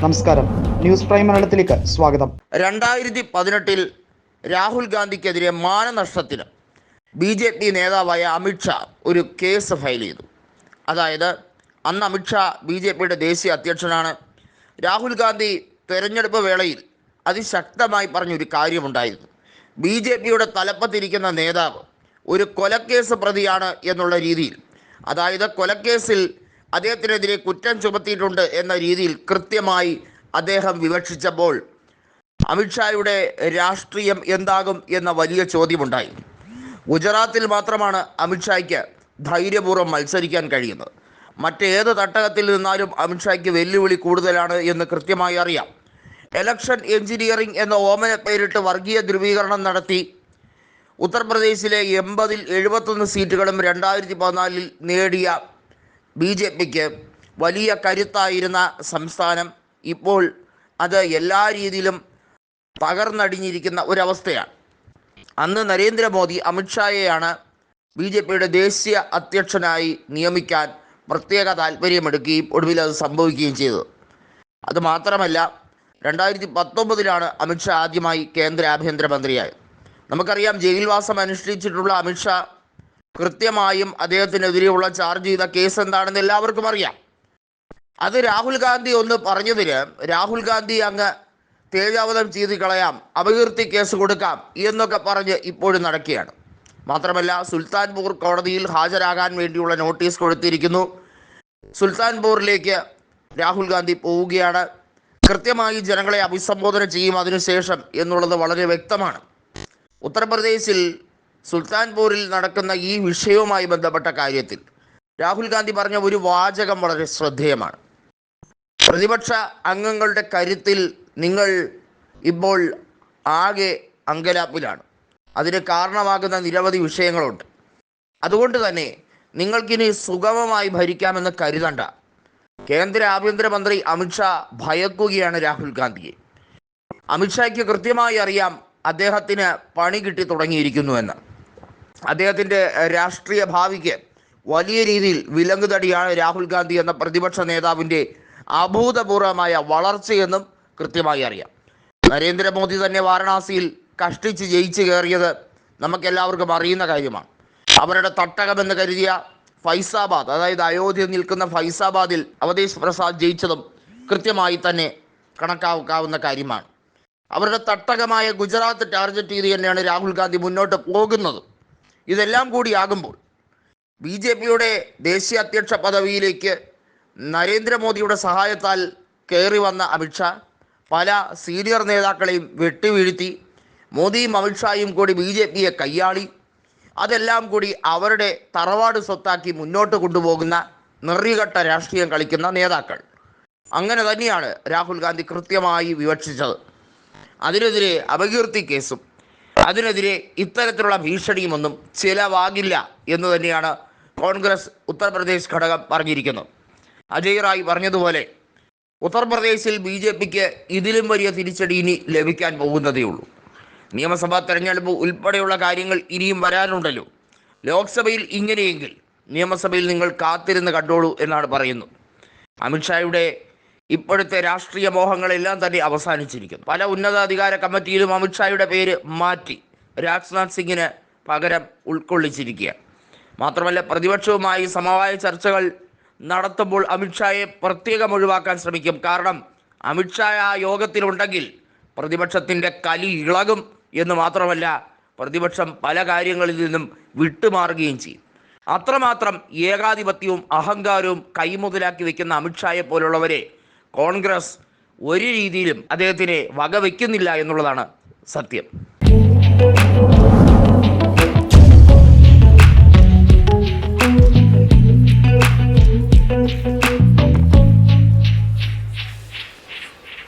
നമസ്കാരം. News prime മലയാളത്തിലേക്ക് സ്വാഗതം. രണ്ടായിരത്തി പതിനെട്ടിൽ രാഹുൽ ഗാന്ധിക്കെതിരെ മാനനഷ്ടത്തിന് ബി ജെ പി നേതാവായ അമിത്ഷാ ഒരു കേസ് ഫയൽ ചെയ്തു. അതായത് അന്ന് അമിത്ഷാ ബി ജെ പിയുടെ ദേശീയ അധ്യക്ഷനാണ്. രാഹുൽ ഗാന്ധി തെരഞ്ഞെടുപ്പ് വേളയിൽ അതിശക്തമായി പറഞ്ഞൊരു കാര്യമുണ്ടായിരുന്നു. ബി ജെ പിയുടെ തലപ്പത്തിരിക്കുന്ന നേതാവ് ഒരു കൊലക്കേസ് പ്രതിയാണ് എന്നുള്ള രീതിയിൽ അതായത് കൊലക്കേസിൽ അദ്ദേഹത്തിനെതിരെ കുറ്റം ചുമത്തിയിട്ടുണ്ട് എന്ന രീതിയിൽ കൃത്യമായി അദ്ദേഹം വിവക്ഷിച്ചപ്പോൾ അമിത്ഷായുടെ രാഷ്ട്രീയം എന്താകും എന്ന വലിയ ചോദ്യമുണ്ടായി. ഗുജറാത്തിൽ മാത്രമാണ് അമിത്ഷായ്ക്ക് ധൈര്യപൂർവം മത്സരിക്കാൻ കഴിയുന്നത്. മറ്റേത് തട്ടകത്തിൽ നിന്നാലും അമിത്ഷായ്ക്ക് വെല്ലുവിളി കൂടുതലാണ് എന്ന് കൃത്യമായി അറിയാം. എലക്ഷൻ എഞ്ചിനീയറിംഗ് എന്ന ഓമന പേരിട്ട് വർഗീയ ധ്രുവീകരണം നടത്തി ഉത്തർപ്രദേശിലെ എൺപതിൽ എഴുപത്തൊന്ന് സീറ്റുകളും രണ്ടായിരത്തി പതിനാലിൽ നേടിയ ബി ജെ പിക്ക് വലിയ കരുത്തായിരുന്ന സംസ്ഥാനം ഇപ്പോൾ അത് എല്ലാ രീതിയിലും തകർന്നടിഞ്ഞിരിക്കുന്ന ഒരവസ്ഥയാണ്. അന്ന് നരേന്ദ്രമോദി അമിത്ഷായെയാണ് ബി ജെ പിയുടെ ദേശീയ അധ്യക്ഷനായി നിയമിക്കാൻ പ്രത്യേക താല്പര്യമെടുക്കുകയും ഒടുവിൽ അത് സംഭവിക്കുകയും ചെയ്തത്. അത് മാത്രമല്ല രണ്ടായിരത്തി പത്തൊമ്പതിലാണ് അമിത്ഷാ ആദ്യമായി കേന്ദ്ര ആഭ്യന്തരമന്ത്രിയായത്. നമുക്കറിയാം ജയിൽവാസം അനുഷ്ഠിച്ചിട്ടുള്ള അമിത്ഷാ കൃത്യമായും അദ്ദേഹത്തിനെതിരെയുള്ള ചാർജ് ചെയ്ത കേസ് എന്താണെന്ന് എല്ലാവർക്കും അറിയാം. അത് രാഹുൽ ഗാന്ധി ഒന്ന് പറഞ്ഞതിന് രാഹുൽ ഗാന്ധി അങ്ങ് തേജാവതം ചെയ്ത് കളയാം അപകീർത്തി കേസ് കൊടുക്കാം എന്നൊക്കെ പറഞ്ഞ് ഇപ്പോഴും നടക്കുകയാണ്. മാത്രമല്ല സുൽത്താൻപൂർ കോടതിയിൽ ഹാജരാകാൻ വേണ്ടിയുള്ള നോട്ടീസ് കൊടുത്തിരിക്കുന്നു. സുൽത്താൻപൂരിലേക്ക് രാഹുൽ ഗാന്ധി പോവുകയാണ്. കൃത്യമായി ജനങ്ങളെ അഭിസംബോധന ചെയ്യും അതിനുശേഷം എന്നുള്ളത് വളരെ വ്യക്തമാണ്. ഉത്തർപ്രദേശിൽ സുൽത്താൻപൂരിൽ നടക്കുന്ന ഈ വിഷയവുമായി ബന്ധപ്പെട്ട കാര്യത്തിൽ രാഹുൽ ഗാന്ധി പറഞ്ഞ ഒരു വാചകം വളരെ ശ്രദ്ധേയമാണ്. പ്രതിപക്ഷ അംഗങ്ങളുടെ കരുത്തിൽ നിങ്ങൾ ഇപ്പോൾ ആകെ അങ്കലാപ്പിലാണ്. അതിന് കാരണമാകുന്ന നിരവധി വിഷയങ്ങളുണ്ട്. അതുകൊണ്ട് തന്നെ നിങ്ങൾക്കിനി സുഗമമായി ഭരിക്കാമെന്ന് കരുതണ്ട. കേന്ദ്ര ആഭ്യന്തരമന്ത്രി അമിത്ഷാ ഭയക്കുകയാണ് രാഹുൽ ഗാന്ധിയെ. അമിത്ഷായ്ക്ക് കൃത്യമായി അറിയാം അദ്ദേഹത്തിന് പണി കിട്ടി തുടങ്ങിയിരിക്കുന്നുവെന്ന് അദ്ദേഹത്തിന്റെ രാഷ്ട്രീയ ഭാവിക്ക് വലിയ രീതിയിൽ വിലങ്ങുതടിയാണ് രാഹുൽ ഗാന്ധി എന്ന പ്രതിപക്ഷ നേതാവിന്റെ അഭൂതപൂർവമായ വളർച്ചയെന്നും കൃത്യമായി അറിയാം. നരേന്ദ്രമോദി തന്നെ വാരണാസിയിൽ കഷ്ടിച്ച് ജയിച്ചു കയറിയത് നമുക്കെല്ലാവർക്കും അറിയുന്ന കാര്യമാണ്. അവരുടെ തട്ടകമെന്ന് കരുതിയ ഫൈസാബാദ് അതായത് അയോധ്യ നിൽക്കുന്ന ഫൈസാബാദിൽ അവധേഷ് പ്രസാദ് ജയിച്ചതും കൃത്യമായി തന്നെ കണക്കാക്കാവുന്ന കാര്യമാണ്. അവരുടെ തട്ടകമായ ഗുജറാത്ത് ടാർഗറ്റ് ചെയ്ത് തന്നെയാണ് രാഹുൽ ഗാന്ധി മുന്നോട്ട് പോകുന്നത്. ഇതെല്ലാം കൂടിയാകുമ്പോൾ ബി ജെ പിയുടെ ദേശീയ അധ്യക്ഷ പദവിയിലേക്ക് നരേന്ദ്രമോദിയുടെ സഹായത്താൽ കയറി വന്ന അമിത്ഷാ പല സീനിയർ നേതാക്കളെയും വെട്ടിവീഴ്ത്തി. മോദിയും അമിത്ഷായും കൂടി ബി ജെ പിയെ കയ്യാളി. അതെല്ലാം കൂടി അവരുടെ തറവാട് സ്വത്താക്കി മുന്നോട്ട് കൊണ്ടുപോകുന്ന നിറികട്ട രാഷ്ട്രീയം കളിക്കുന്ന നേതാക്കൾ. അങ്ങനെ തന്നെയാണ് രാഹുൽ ഗാന്ധി കൃത്യമായി വിവക്ഷിച്ചത്. അതിനെതിരെ അപകീർത്തി കേസും അതിനെതിരെ ഇത്തരത്തിലുള്ള ഭീഷണിയുമൊന്നും ചിലവാകില്ല എന്ന് തന്നെയാണ് കോൺഗ്രസ് ഉത്തർപ്രദേശ് ഘടകം പറഞ്ഞിരിക്കുന്നത് അജയ് റായ് പറഞ്ഞതുപോലെ ഉത്തർപ്രദേശിൽ ബി ജെ പിക്ക് ഇതിലും വലിയ തിരിച്ചടി ഇനി ലഭിക്കാൻ പോകുന്നതേ ഉള്ളൂ. നിയമസഭാ തെരഞ്ഞെടുപ്പ് ഉൾപ്പെടെയുള്ള കാര്യങ്ങൾ ഇനിയും വരാനുണ്ടല്ലോ. ലോക്സഭയിൽ ഇങ്ങനെയെങ്കിൽ നിയമസഭയിൽ നിങ്ങൾ കാത്തിരുന്ന് കണ്ടോളൂ എന്നാണ് പറയുന്നത് അമിത്ഷായുടെ ഇപ്പോഴത്തെ രാഷ്ട്രീയ മോഹങ്ങളെല്ലാം തന്നെ അവസാനിച്ചിരിക്കുന്നു. പല ഉന്നതാധികാര കമ്മിറ്റിയിലും അമിത്ഷായുടെ പേര് മാറ്റി രാജ്നാഥ് സിംഗിന് പകരം ഉൾക്കൊള്ളിച്ചിരിക്കുകയാണ്. മാത്രമല്ല പ്രതിപക്ഷവുമായി സമവായ ചർച്ചകൾ നടത്തുമ്പോൾ അമിത്ഷായെ പ്രത്യേകം ഒഴിവാക്കാൻ ശ്രമിക്കും. കാരണം അമിത്ഷായ ആ യോഗത്തിലുണ്ടെങ്കിൽ പ്രതിപക്ഷത്തിന്റെ കലി ഇളകും എന്ന് മാത്രമല്ല പ്രതിപക്ഷം പല കാര്യങ്ങളിൽ നിന്നും വിട്ടുമാറുകയും ചെയ്യും. അത്രമാത്രം ഏകാധിപത്യവും അഹങ്കാരവും കൈമുതലാക്കി വെക്കുന്ന അമിത്ഷായെ പോലുള്ളവരെ കോൺഗ്രസ് ഒരു രീതിയിലും അദ്ദേഹത്തിനെ വകവെക്കുന്നില്ല എന്നുള്ളതാണ് സത്യം.